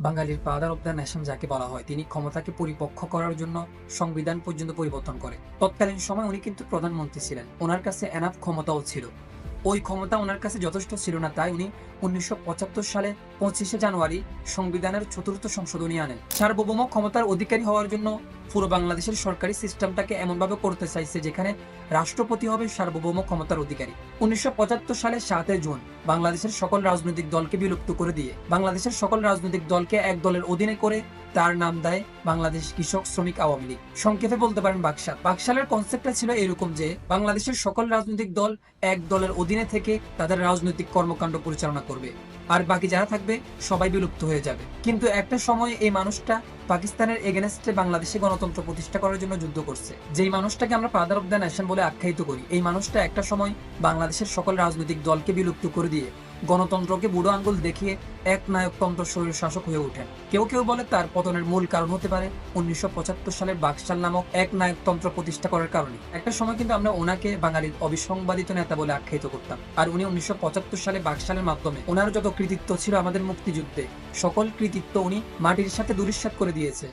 বাঙালির father of the nation যাকে বলা হয়, তিনি ক্ষমতাকে পরিপক্ষ করার জন্য সংবিধান পর্যন্ত পরিবর্তন করে। তৎকালীন সময় উনি কিন্তু প্রধানমন্ত্রী ছিলেন। ওনার কাছে এনাফ ক্ষমতাও ছিল। ওই ক্ষমতা ওনার কাছে যথেষ্ট ছিল না, তাই উনি উনিশশো পঁচাত্তর সালে পঁচিশে জানুয়ারি সংবিধানের চতুর্থ সংশোধনী আনেন। সার্বভৌম ক্ষমতার অধিকারী হওয়ার জন্য পুরো বাংলাদেশের সরকারি সিস্টেমটাকে এমনভাবে করতে চাইছে যেখানে রাষ্ট্রপতি হবে সার্বভৌম ক্ষমতার অধিকারী। উনিশশো পঁচাত্তর সালে সাতই জুন বাংলাদেশের সকল রাজনৈতিক দলকে বিলুপ্ত করে দিয়ে, বাংলাদেশের সকল রাজনৈতিক দলকে এক দলের অধীনে করে তার নাম দেয় বাংলাদেশ কৃষক শ্রমিক আওয়ামী লীগ। সংক্ষেপে বলতে পারেন বাকশাল। বাকশালের কনসেপ্টটা ছিল এরকম যে, বাংলাদেশের সকল রাজনৈতিক দল এক দলের অধীনে থেকে তাদের রাজনৈতিক কর্মকাণ্ড পরিচালনা করবে। আর বাকি যারা থাকবে, সবাই বিলুপ্ত হয়ে যাবে। কিন্তু একটা সময় এই মানুষটা পাকিস্তানের এগেনস্টে বাংলাদেশে গণতন্ত্র প্রতিষ্ঠা করার জন্য যুদ্ধ করছে। যেই মানুষটাকে আমরা ফাদার অব দ্য নেশন বলে আখ্যায়িত করি, এই মানুষটা একটা সময় বাংলাদেশের সকল রাজনৈতিক দলকে বিলুপ্ত করে দিয়ে গণতন্ত্রকে বুড়ো আঙ্গুল দেখিয়ে এক নায়কতন্ত্র শরীর শাসক হয়ে ওঠেন। কেউ কেউ বলে তার পতনের মূল কারণ হতে পারে উনিশশো সালের বাকশাল নামক এক নায়কতন্ত্র প্রতিষ্ঠা করার কারণে। একটা সময় কিন্তু আমরা ওনাকে বাঙালির অবিসংবাদিত নেতা বলে আখ্যায়িত করতাম। আর উনি উনিশশো পঁচাত্তর সালে বাকশালের মাধ্যমে ওনার যত কৃতিত্ব ছিল আমাদের মুক্তিযুদ্ধে, সকল কৃতিত্ব উনি মাটির সাথে দুরিশ্বাত করে দিয়েছে।